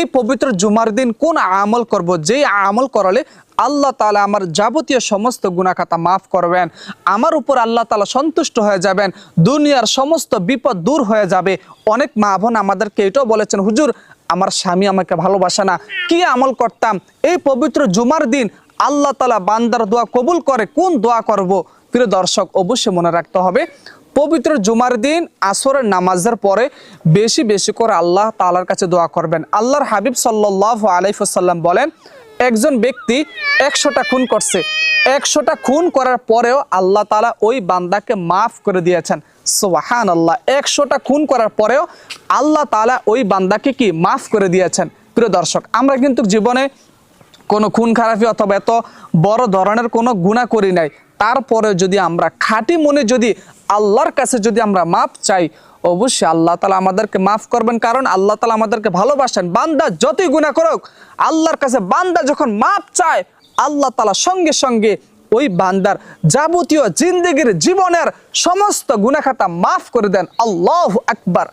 এই পবিত্র জুমার দিন কোন আমল করব? যেই আমল করালে আল্লাহ তালা আমার যাবতীয় সমস্ত গুণাখাতা মাফ করবেন। আমার উপর আল্লাহ তালা সন্তুষ্ট হয়ে যাবেন। দুনিয়ার সমস্ত বিপদ দূর হয়ে যাবে। অনেক মা বোন আমাদেরকে এটাও বলেছেন, হুজুর, আমার স্বামী আমাকে ভালোবাসে না। কি আমল করতাম? এই পবিত্র জুমার দিন আল্লাহ তালা বান্দার দোয়া কবুল করে কোন দোয়া করব? প্রিয় দর্শক, অবশ্যই মনে রাখতে হবে পবিত্র জুমার দিন আসরের নামাজের পরে বেশি বেশি করে আল্লাহ তালার কাছে দোয়া করবেন। আল্লাহর হাবিব সাল্লাহ আলাইসাল্লাম বলেন, একজন ব্যক্তি একশোটা খুন করছে। একশোটা খুন করার পরেও আল্লাহ তালা ওই বান্দাকে মাফ করে দিয়েছেন। সোহান আল্লাহ একশোটা খুন করার পরেও আল্লাহ তালা ওই বান্দাকে কি মাফ করে দিয়েছেন? প্রিয় দর্শক, আমরা কিন্তু জীবনে কোনো খুন খারাপি অথবা এত বড় ধরনের কোনো গুণা করি নাই। তারপরে যদি আমরা খাঁটি মনে যদি আল্লাহর কাছে যদি আমরা মাপ চাই, অবশ্যই আল্লাহ তালা আমাদেরকে মাফ করবেন। কারণ আল্লাহ তালা আমাদেরকে ভালোবাসেন। বান্দা যতই গুণা করুক, আল্লাহর কাছে বান্দা যখন মাপ চায়, আল্লাহ তালা সঙ্গে সঙ্গে ওই বান্দার যাবতীয় জিন্দগির জীবনের সমস্ত গুণাখাতা মাফ করে দেন। আল্লাহ আকবার।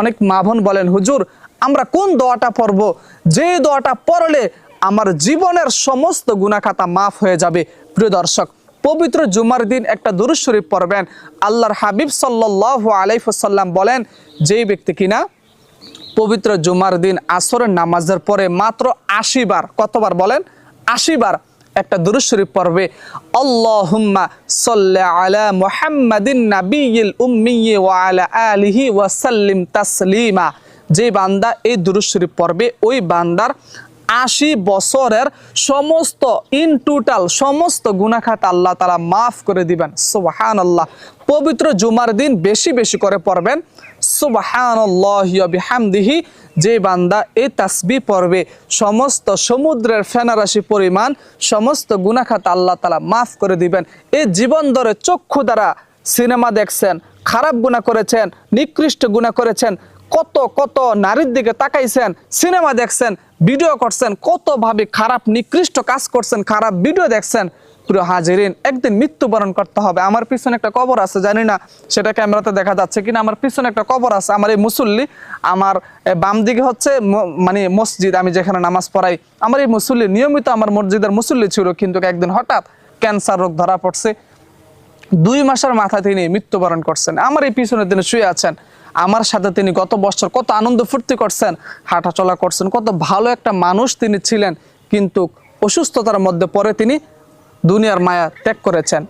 অনেক মা বোন বলেন, হুজুর, আমরা কোন দোয়াটা পড়ব? যে দোয়াটা পড়লে আমার জীবনের সমস্ত গুণাখাতা মাফ হয়ে যাবে। প্রিয় দর্শক পবিত্র জুমার দিন একটা দুরুদ শরীফ পড়বেন। আল্লাহর হাবিব সাল্লাহ আলাইসাল্লাম বলেন, যেই ব্যক্তি কিনা পবিত্র জুমার দিন আসরের নামাজের পরে মাত্র আশি বার, কতবার বলেন? আশি বার একটা দুরুদ শরীফ পড়বে। আল্লাহুম্মা সাল্লি আলা মুহাম্মাদিন নাবিয়িল উম্মি ওয়া আলা আলিহি ওয়া সাল্লিম তাসলিমা। যে বান্দা এই দুরুদ শরীফ পড়বে, ওই বান্দার আশি বছরের সমস্ত ইন টোটাল সমস্ত গুনাখাত আল্লাহ তালা মাফ করে দিবেন। সুবাহান আল্লাহ পবিত্র জুমার দিন বেশি বেশি করে পড়বেন। সুবাহান বিহামদিহি, যে বান্দা এই তাসবি পড়বে, সমস্ত সমুদ্রের ফেনারাশি পরিমাণ, সমস্ত গুনাখাত আল্লাহ তালা মাফ করে দিবেন। এই জীবন ধরে চক্ষু দ্বারা সিনেমা দেখছেন, খারাপ গুণা করেছেন, নিকৃষ্ট গুণা করেছেন কত কত নারীর দিকে তাকাইছেন, সিনেমা দেখছেন, ভিডিও করছেন কতভাবে খারাপ, নিকৃষ্ট কাজ করছেন, খারাপ ভিডিও দেখছেন। প্রিয় হাজিরিন, একদিন মৃত্যুবরণ করতে হবে। আমার পিছনে একটা কবর আছে, জানি না, সেটা ক্যামেরাতে দেখা যাচ্ছে কিনা। আমার পিছনে একটা কবর আছে, আমার এই মুসল্লি, আমার বাম দিকে হচ্ছে মানে মসজিদ, আমি যেখানে নামাজ পড়াই। আমার এই মুসল্লি, নিয়মিত আমার মসজিদের মুসল্লি ছিল, কিন্তু একদিন হঠাৎ ক্যান্সার রোগ ধরা পড়ছে। দুই মাসের মাথায় তিনি মৃত্যুবরণ করছেন। আমার এই পিছনে তিনি শুয়ে আছেন। আমার সাথে তিনি গত বছর কত আনন্দ ফুর্তি করছেন, হাঁটাচলা করছেন, কত ভালো একটা মানুষ তিনি ছিলেন, কিন্তু অসুস্থতার মধ্যে পরে তিনি দুনিয়ার মায়া ত্যাগ করেছেন।